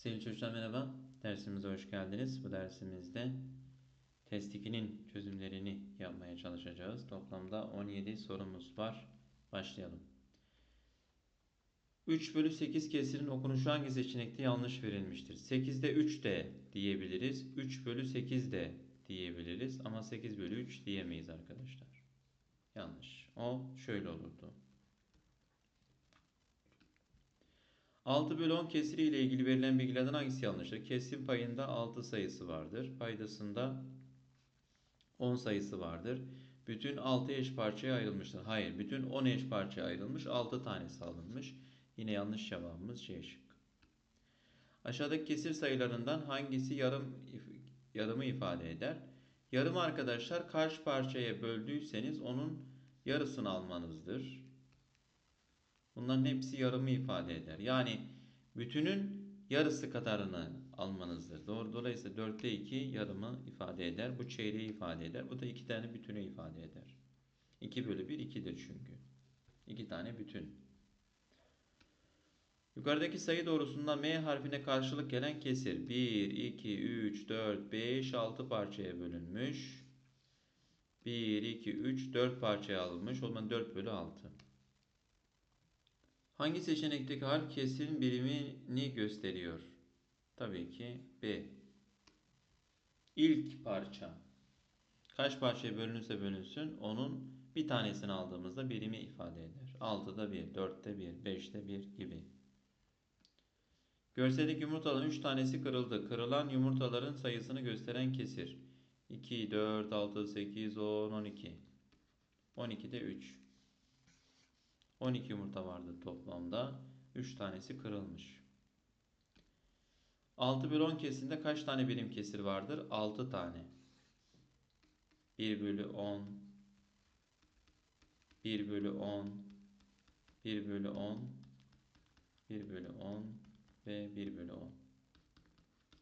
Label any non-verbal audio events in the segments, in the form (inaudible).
Sevgili çocuklar merhaba. Dersimize hoş geldiniz. Bu dersimizde test 2'nin çözümlerini yapmaya çalışacağız. Toplamda 17 sorumuz var. Başlayalım. 3 bölü 8 kesirin okunuşu hangi seçenekte yanlış verilmiştir? 8'de 3 de diyebiliriz. 3 bölü 8 de diyebiliriz. Ama 8 bölü 3 diyemeyiz arkadaşlar. Yanlış. O şöyle olurdu. 6 bölü 10 kesiri ile ilgili verilen bilgilerden hangisi yanlıştır? Kesim payında 6 sayısı vardır. Paydasında 10 sayısı vardır. Bütün 6 eş parçaya ayrılmıştır. Hayır, bütün 10 eş parçaya ayrılmış. 6 tanesi alınmış. Yine yanlış cevabımız C şıkkı. Aşağıdaki kesir sayılarından hangisi yarım yarımı ifade eder? Yarım arkadaşlar kaç parçaya böldüyseniz onun yarısını almanızdır. Bunların hepsi yarımı ifade eder. Yani bütünün yarısı kadarını almanızdır. Doğru. Dolayısıyla 4'te 2 yarımı ifade eder. Bu çeyreği ifade eder. Bu da 2 tane bütünü ifade eder. 2 bölü 1 2'dir çünkü. 2 tane bütün. Yukarıdaki sayı doğrusundan M harfine karşılık gelen kesir 1, 2, 3, 4, 5, 6 parçaya bölünmüş. 1, 2, 3, 4 parçaya alınmış. O zaman 4 bölü 6. Hangi seçenekteki harf kesirin birimini gösteriyor? Tabii ki B. İlk parça. Kaç parçaya bölünürse bölünsün onun bir tanesini aldığımızda birimi ifade eder. 6'da 1, 4'te 1, 5'te 1 gibi. Görseldeki yumurtaların 3 tanesi kırıldı. Kırılan yumurtaların sayısını gösteren kesir. 2, 4, 6, 8, 10, 12. 12'de 3. 12 yumurta vardı toplamda. 3 tanesi kırılmış. 6 bölü 10 kesinde kaç tane birim kesir vardır? 6 tane. 1 bölü 10 1 bölü 10 1 bölü 10 1 bölü 10 ve 1 bölü 10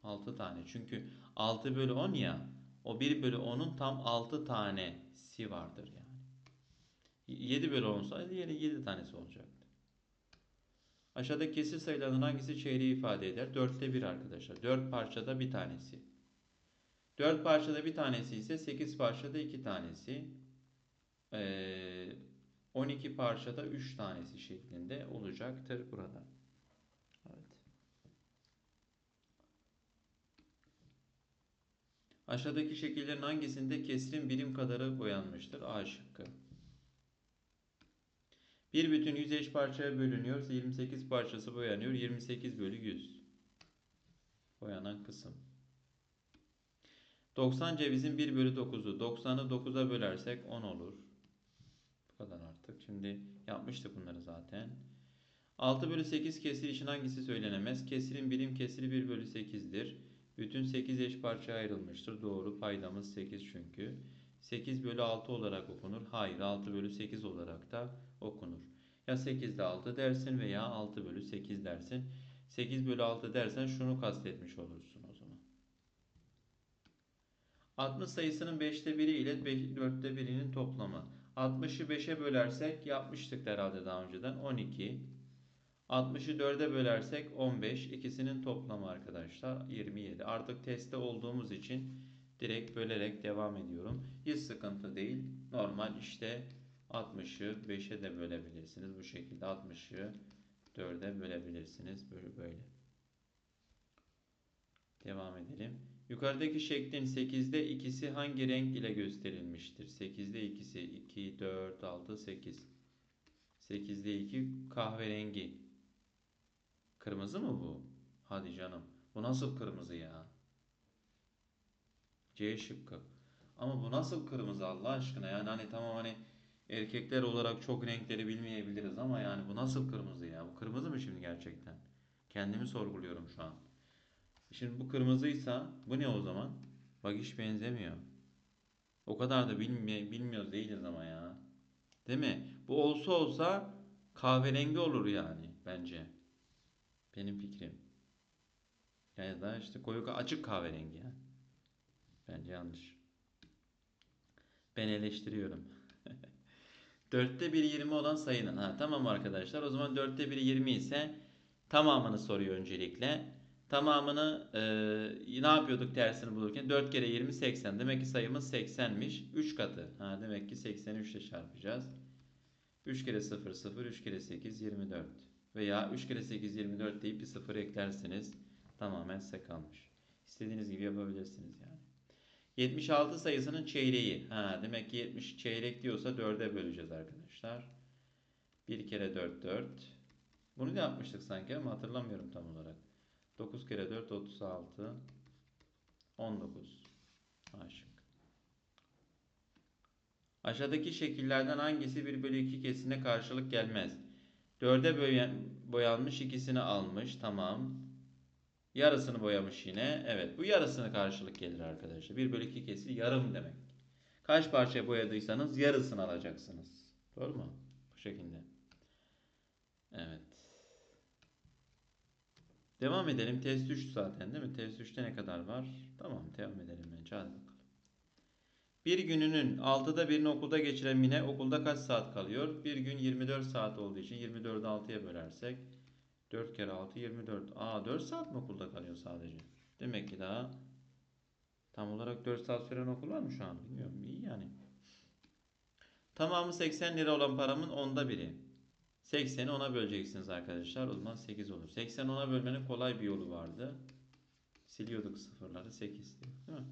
6 tane. Çünkü 6 bölü 10 ya o 1 bölü 10'un tam 6 tanesi vardır yani. 7 bölü 10 olsaydı yine 7 tanesi olacaktı. Aşağıdaki kesir sayılarının hangisi çeyreği ifade eder? 4'te 1 arkadaşlar. 4 parçada bir tanesi. 4 parçada bir tanesi ise 8 parçada 2 tanesi. Ee, 12 parçada 3 tanesi şeklinde olacaktır burada. Evet. Aşağıdaki şekillerin hangisinde kesrin birim kadarı boyanmıştır? A şıkkı. Bir bütün 100 eş parçaya bölünüyor. 28 parçası boyanıyor. 28 bölü 100. Boyanan kısım. 90 cevizin 1 bölü 9'u. 90'ı 9'a bölersek 10 olur. Bu kadar artık. Şimdi yapmıştık bunları zaten. 6 bölü 8 kesir için hangisi söylenemez? Kesirin birim kesiri 1 bölü 8'dir. Bütün 8 eş parçaya ayrılmıştır. Doğru. Paydamız 8 çünkü. 8 bölü 6 olarak okunur. Hayır 6 bölü 8 olarak da okunur. Ya 8'de 6 dersin veya 6 bölü 8 dersin. 8 bölü 6 dersen şunu kastetmiş olursun o zaman. 60 sayısının 5'te 1'i ile 4'te 1'inin toplamı. 60'ı 5'e bölersek yapmıştık herhalde daha önceden 12. 60'ı 4'e bölersek 15. İkisinin toplamı arkadaşlar 27. Artık testte olduğumuz için direkt bölerek devam ediyorum. Hiç sıkıntı değil. Normal işte 60'ı 5'e de bölebilirsiniz. Bu şekilde 60'ı 4'e bölebilirsiniz. Böyle böyle. Devam edelim. Yukarıdaki şeklin 8'de ikisi hangi renk ile gösterilmiştir? 8'de ikisi 2, 4, 6, 8. 8'de 2 kahverengi. Kırmızı mı bu? Hadi canım. Bu nasıl kırmızı ya? C şıkkı. Ama bu nasıl kırmızı Allah aşkına? Yani hani tamam hani erkekler olarak çok renkleri bilmeyebiliriz ama yani bu nasıl kırmızı ya? Bu kırmızı mı şimdi gerçekten? Kendimi sorguluyorum şu an. Şimdi bu kırmızıysa bu ne o zaman? Bak hiç benzemiyor. O kadar da bilmi bilmiyoruz değiliz ama ya. Değil mi? Bu olsa olsa kahverengi olur yani bence. Benim fikrim. Ya da işte koyu açık kahverengi yani. Bence yanlış. Ben eleştiriyorum. Dörtte biri 20 olan sayının. Ha, tamam arkadaşlar. O zaman dörtte biri 20 ise tamamını soruyor öncelikle. Tamamını e, ne yapıyorduk tersini bulurken? 4 kere 20 80. Demek ki sayımız 80'miş. 3 katı. Ha, demek ki 83 ile çarpacağız. 3 kere 0 0 3 kere 8 24. Veya 3 kere 8 24 deyip bir 0 eklersiniz. Tamamen size kalmış. İstediğiniz gibi yapabilirsiniz yani. 76 sayısının çeyreği. Ha, demek ki 70 çeyrek diyorsa 4'e böleceğiz arkadaşlar. 1 kere 4 4. Bunu da yapmıştık sanki ama hatırlamıyorum tam olarak. 9 kere 4 36 19 Aşık. Aşağıdaki şekillerden hangisi 1 bölü 2 kesine karşılık gelmez? 4'e boya- boyanmış ikisini almış. Tamam. Yarısını boyamış yine. Evet bu yarısını karşılık gelir arkadaşlar. 1 bölü 2 kesir yarım demek. Kaç parça boyadıysanız yarısını alacaksınız. Doğru mu? Bu şekilde. Evet. Devam edelim. Test 3 zaten değil mi? Test 3'te ne kadar var? Tamam devam edelim bence. Hadi bakalım. Bir gününün 6'da birini okulda geçiren Mine okulda kaç saat kalıyor? Bir gün 24 saat olduğu için 24'ü 6'ya bölersek 4 kere 6 24. Aa 4 saat mi okulda kalıyor sadece? Demek ki daha tam olarak 4 saat süren okul var mı şu an? Bilmiyorum. İyi yani. Tamamı 80 lira olan paramın onda biri. 80'i 10'a böleceksiniz arkadaşlar. O zaman 8 olur. 80 10'a bölmenin kolay bir yolu vardı. Siliyorduk sıfırları 8 diyor, değil mi?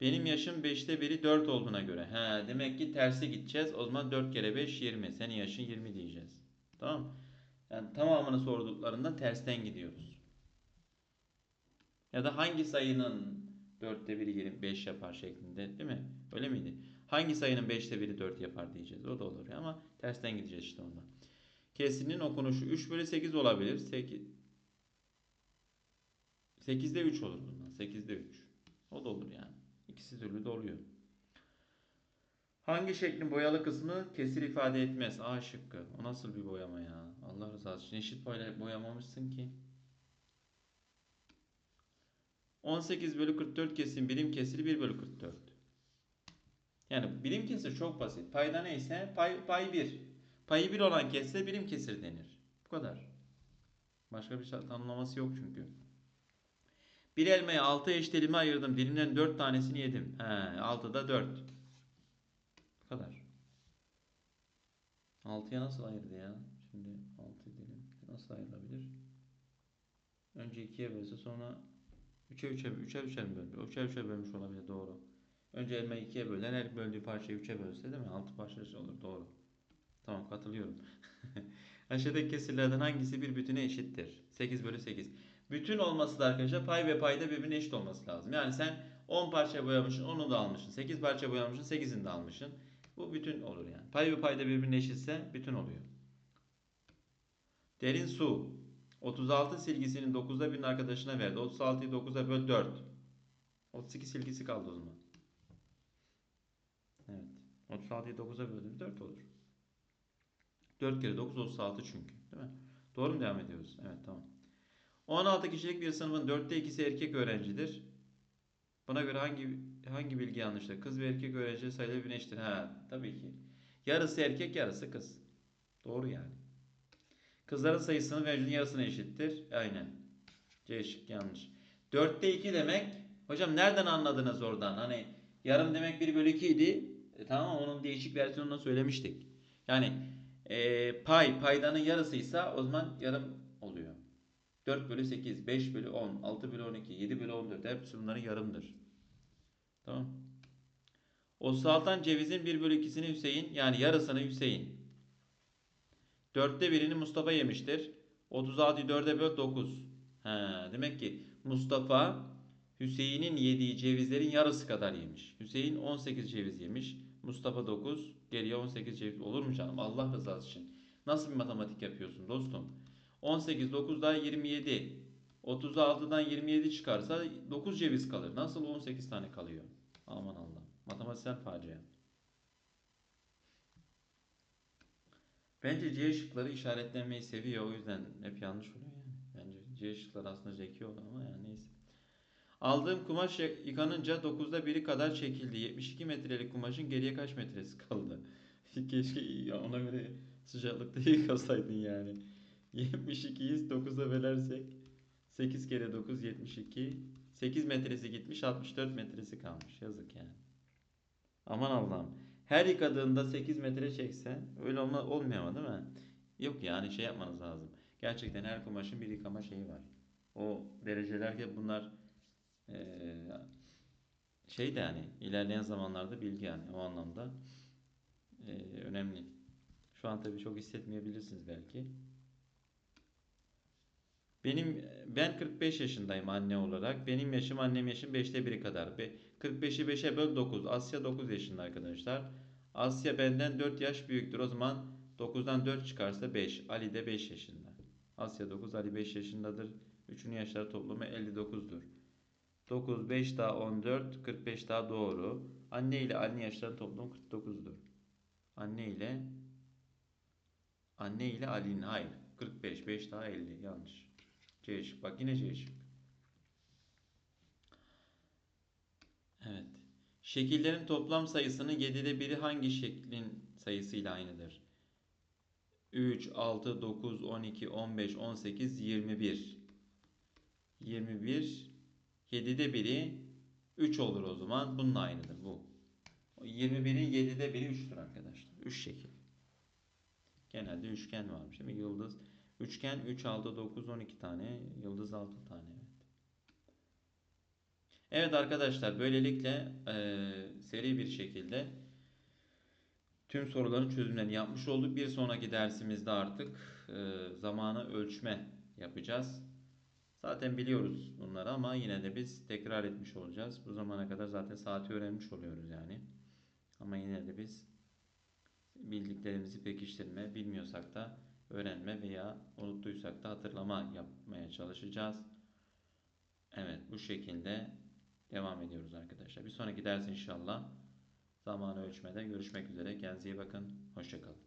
Benim yaşım 5'te biri 4 olduğuna göre. He, demek ki tersi gideceğiz. O zaman 4 kere 5 20. Senin yaşın 20 diyeceğiz. Tamam mı? Yani tamamını sorduklarında tersten gidiyoruz. Ya da hangi sayının 4'te 1'i 25 yapar şeklinde değil mi? Öyle miydi? Hangi sayının 5'te 1'i 4 yapar diyeceğiz. O da olur ya ama tersten gideceğiz işte onda. Kesinin okunuşu 3 bölü 8 olabilir. 8 8'de 3 olur bundan. 8'de 3. O da olur yani. İkisi türlü de oluyor. Hangi şeklin boyalı kısmı kesir ifade etmez? A şıkkı. O nasıl bir boyama ya? Allah rızası için eşit boyla boyamamışsın ki. 18 bölü 44 kesim birim kesiri 1 bölü 44. Yani birim kesir çok basit. Payda neyse pay, pay 1. Payı 1 olan kesre birim kesir denir. Bu kadar. Başka bir tanımlaması yok çünkü. Bir elmayı 6 eş dilime ayırdım. Dilimden 4 tanesini yedim. He, 6'da 4. Bu kadar. 6'ya nasıl ayırdı ya? Şimdi 6 dilim nasıl ayrılabilir? Önce 2'ye bölse sonra 3'e 3'e 3'e 3'e mi bölmüş? 3'e 3'e bölmüş olabilir doğru. Önce elmayı 2'ye bölen her böldüğü parçayı 3'e bölse değil mi? 6 parça olur doğru. Tamam katılıyorum. (laughs) Aşağıdaki kesirlerden hangisi bir bütüne eşittir? 8 bölü 8. Bütün olması da arkadaşlar pay ve payda birbirine eşit olması lazım. Yani sen 10 parça boyamışsın 10'u da almışsın. 8 parça boyamışsın 8'ini de almışsın. Bu bütün olur yani. Pay ve payda birbirine eşitse bütün oluyor. Derin su. 36 silgisinin 9'da birinin arkadaşına verdi. 36'yı 9'a böl 4. 32 silgisi kaldı o zaman. Evet. 36'yı 9'a böldüğümüz 4 olur. 4 kere 9 36 çünkü. Değil mi? Doğru mu devam ediyoruz? Evet tamam. 16 kişilik bir sınıfın 4'te ikisi erkek öğrencidir. Buna göre hangi hangi bilgi yanlıştır? Kız ve erkek öğrenci sayıları birbirine eşittir. Ha, tabii ki. Yarısı erkek, yarısı kız. Doğru yani. Kızların sayısının mevcudun yarısına eşittir. Aynen. C şık yanlış. 4'te 2 demek. Hocam nereden anladınız oradan? Hani yarım demek 1 bölü 2 idi. E, tamam onun değişik versiyonunu söylemiştik. Yani e, pay paydanın yarısıysa o zaman yarım oluyor. 4 bölü 8, 5 bölü 10, 6 bölü 12, 7 bölü 14 hepsi bunların yarımdır. Tamam. O saltan cevizin 1 bölü 2'sini Hüseyin yani yarısını Hüseyin. Dörtte birini Mustafa yemiştir. 36'yı 4'e böl 9. Ha, demek ki Mustafa Hüseyin'in yediği cevizlerin yarısı kadar yemiş. Hüseyin 18 ceviz yemiş. Mustafa 9. Geriye 18 ceviz. Olur mu canım? Allah rızası için. Nasıl bir matematik yapıyorsun dostum? 18, 9 daha 27. 36'dan 27 çıkarsa 9 ceviz kalır. Nasıl 18 tane kalıyor? Aman Allah. Matematiksel facia. Bence C şıkları işaretlenmeyi seviyor. O yüzden hep yanlış oluyor yani. Bence C şıkları aslında zeki olur ama yani neyse. Aldığım kumaş yıkanınca 9'da biri kadar çekildi. 72 metrelik kumaşın geriye kaç metresi kaldı? (laughs) Keşke ona göre sıcaklıkta (laughs) yıkasaydın yani. 72'yi 9'a bölersek 8 kere 9 72. 8 metresi gitmiş 64 metresi kalmış. Yazık yani. Aman Allah'ım. Her yıkadığında 8 metre çekse öyle olma, olmuyor ama değil mi? Yok yani şey yapmanız lazım. Gerçekten her kumaşın bir yıkama şeyi var. O dereceler ki bunlar eee, şey de yani ilerleyen zamanlarda bilgi yani o anlamda eee, önemli. Şu an tabii çok hissetmeyebilirsiniz belki. Benim ben 45 yaşındayım anne olarak. Benim yaşım annem yaşım 5'te 1'i kadar. Be- 45'i 5'e böl 9. Asya 9 yaşında arkadaşlar. Asya benden 4 yaş büyüktür. O zaman 9'dan 4 çıkarsa 5. Ali de 5 yaşında. Asya 9, Ali 5 yaşındadır. Üçünün yaşları toplamı 59'dur. 9, 5 daha 14, 45 daha doğru. Anne ile Ali'nin yaşları toplamı 49'dur. Anne ile Anne ile Ali'nin hayır. 45, 5 daha 50 yanlış. C şık. Bak yine C şık. Evet. Şekillerin toplam sayısının 7'de biri hangi şeklin sayısıyla aynıdır? 3, 6, 9, 12, 15, 18, 21. 21 7'de biri 3 olur o zaman. Bununla aynıdır bu. 21'in 7'de biri 3'tür arkadaşlar. 3 şekil. Genelde üçgen varmış değil mi? Yıldız. Üçgen 3, 6, 9, 12 tane. Yıldız 6 tane. Evet. Arkadaşlar böylelikle eee, seri bir şekilde tüm soruların çözümlerini yapmış olduk. Bir sonraki dersimizde artık eee zamanı ölçme yapacağız. Zaten biliyoruz bunları ama yine de biz tekrar etmiş olacağız. Bu zamana kadar zaten saati öğrenmiş oluyoruz yani. Ama yine de biz bildiklerimizi pekiştirme, bilmiyorsak da öğrenme veya unuttuysak da hatırlama yapmaya çalışacağız. Evet bu şekilde devam ediyoruz arkadaşlar. Bir sonraki ders inşallah zamanı ölçmede görüşmek üzere. Kendinize iyi bakın. Hoşçakalın.